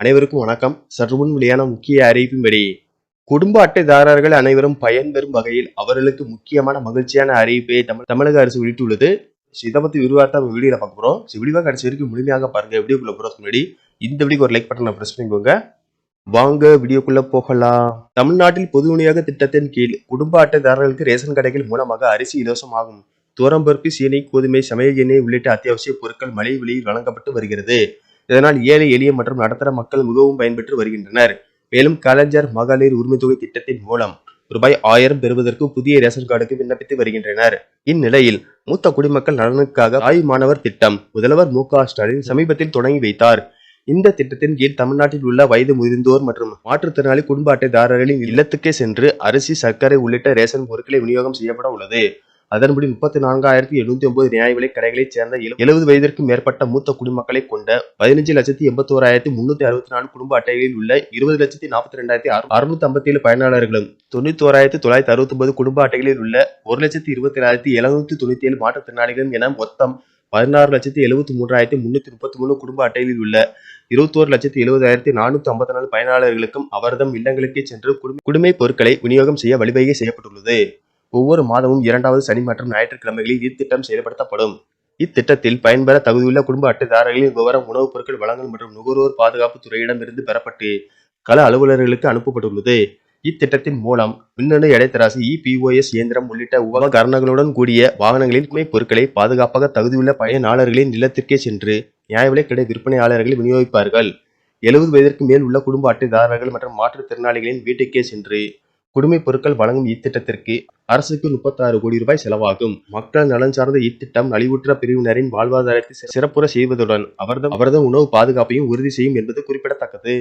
அனைவருக்கும் வணக்கம். சற்றுமுன் வெளியான முக்கிய அறிவிப்பின்படி குடும்ப அட்டைதாரர்கள் அனைவரும் பயன்பெறும் வகையில் அவர்களுக்கு முக்கியமான மகிழ்ச்சியான அறிவிப்பை தமிழ் தமிழக அரசு வெளியிட்டுள்ளது. இதை பத்தி விரிவாக நம்ம வீடியோல பார்க்க போறோம். விடிவாக கடைசி வரைக்கும் முழுமையாக பாருங்க. வீடியோக்குள்ள போறதுக்கு முன்னாடி இந்த வீடியோக்கு ஒரு லைக் பட்டனை பிரஸ் பண்ணிக்கோங்க. வாங்க வீடியோக்குள்ள போகலாம். தமிழ்நாட்டில் பொது விநியோக திட்டத்தின் கீழ் குடும்ப அட்டைதாரர்களுக்கு ரேஷன் கடைகள் மூலமாக அரிசி இலவசமாகும். துவரம்பருப்பு சீனி கோதுமை சமையல் எண்ணெய் உள்ளிட்ட அத்தியாவசிய பொருட்கள் மலிவு விலையில் வழங்கப்பட்டு வருகிறது. இதனால் ஏழை எளிய மற்றும் நடுத்தர மக்கள் மிகவும் பயன்பெற்று வருகின்றனர். மேலும் கலைஞர் மகளிர் உரிமை தொகை திட்டத்தின் மூலம் ரூபாய் ஆயிரம் பெறுவதற்கு புதிய ரேஷன் கார்டுக்கு விண்ணப்பித்து வருகின்றனர். இந்நிலையில் மூத்த குடிமக்கள் நலனுக்காக ஆய்வு மாணவர் திட்டம் முதல்வர் மு க ஸ்டாலின் சமீபத்தில் தொடங்கி வைத்தார். இந்த திட்டத்தின் கீழ் தமிழ்நாட்டில் உள்ள வயது முதிர்ந்தோர் மற்றும் மாற்றுத்திறனாளி குடும்ப அட்டைதாரர்களின் இல்லத்துக்கே சென்று அரிசி சர்க்கரை உள்ளிட்ட ரேஷன் பொருட்களை விநியோகம் செய்யப்பட உள்ளது. அதன்படி முப்பத்தி நான்காயிரத்தி எழுநூத்தி ஒன்பது நியாய விலைக் கடைகளைச் சேர்ந்த எழுபது வயதிற்கும் மேற்பட்ட மூத்த குடிமக்களை கொண்ட பதினஞ்சு லட்சத்தி எண்பத்தி ஓராயிரத்தி முன்னூத்தி அறுபத்தி நாலு குடும்ப அட்டைகளில் உள்ள இருபது லட்சத்தி நாற்பத்தி ரெண்டாயிரத்தி அறுநூத்தி ஐம்பத்தி ஏழு பயனாளர்களும் தொண்ணூத்தி ஓராயிரத்தி தொள்ளாயிரத்தி அறுபத்தி ஒன்பது குடும்ப அட்டைகளில் உள்ள ஒரு லட்சத்தி இருபத்தி ஏழாயிரத்தி எழுநூத்தி தொண்ணூத்தி ஏழு மாற்றுத்திறனாளிகளும் என மொத்தம் பதினாறு லட்சத்தி எழுபத்தி மூன்றாயிரத்தி முன்னூத்தி முப்பத்தி மூணு குடும்ப அட்டைகளில் உள்ள இருபத்தோரு லட்சத்தி எழுபதாயிரத்தி நானூத்தி ஐம்பத்தி நாலு பயனாளர்களுக்கும் அவர்தம் இல்லங்களுக்கே சென்று குடும்ப- குடிமை பொருட்களை விநியோகம் செய்ய வழிவகை செய்யப்பட்டுள்ளது. ஒவ்வொரு மாதமும் இரண்டாவது சனி மற்றும் ஞாயிற்றுக்கிழமைகளில் இத்திட்டம் செயல்படுத்தப்படும். இத்திட்டத்தில் பயன்பெற தகுதியுள்ள குடும்ப அட்டைதாரர்களின் விவரம் உணவுப் பொருட்கள் வழங்கல் மற்றும் நுகர்வோர் பாதுகாப்பு துறையிடமிருந்து பெறப்பட்டு கள அலுவலர்களுக்கு அனுப்பப்பட்டுள்ளது. இத்திட்டத்தின் மூலம் மின்னணு இடைத்தராசி இபிஓஎஸ் இயந்திரம் உள்ளிட்ட உபகரணங்களுடன் கூடிய வாகனங்களின் குடிமை பொருட்களை பாதுகாப்பாக தகுதியுள்ள பயனாளர்களின் நிலத்திற்கே சென்று நியாய விலைக் கடை விற்பனையாளர்கள் விநியோகிப்பார்கள். எழுபது வயதிற்கு மேல் உள்ள குடும்ப அட்டைதாரர்கள் மற்றும் மாற்றுத்திறனாளிகளின் வீட்டுக்கே சென்று குடிமைப் பொருட்கள் வழங்கும் இத்திட்டத்திற்கு அரசுக்கு முப்பத்தாறு கோடி ரூபாய் செலவாகும். மக்கள் நலன் சார்ந்த இத்திட்டம் நலிவுற்ற பிரிவினரின் வாழ்வாதாரத்தை சிறப்புற செய்வதுடன் அவரது அவரது உணவு பாதுகாப்பையும் உறுதி செய்யும் என்பது குறிப்பிடத்தக்கது.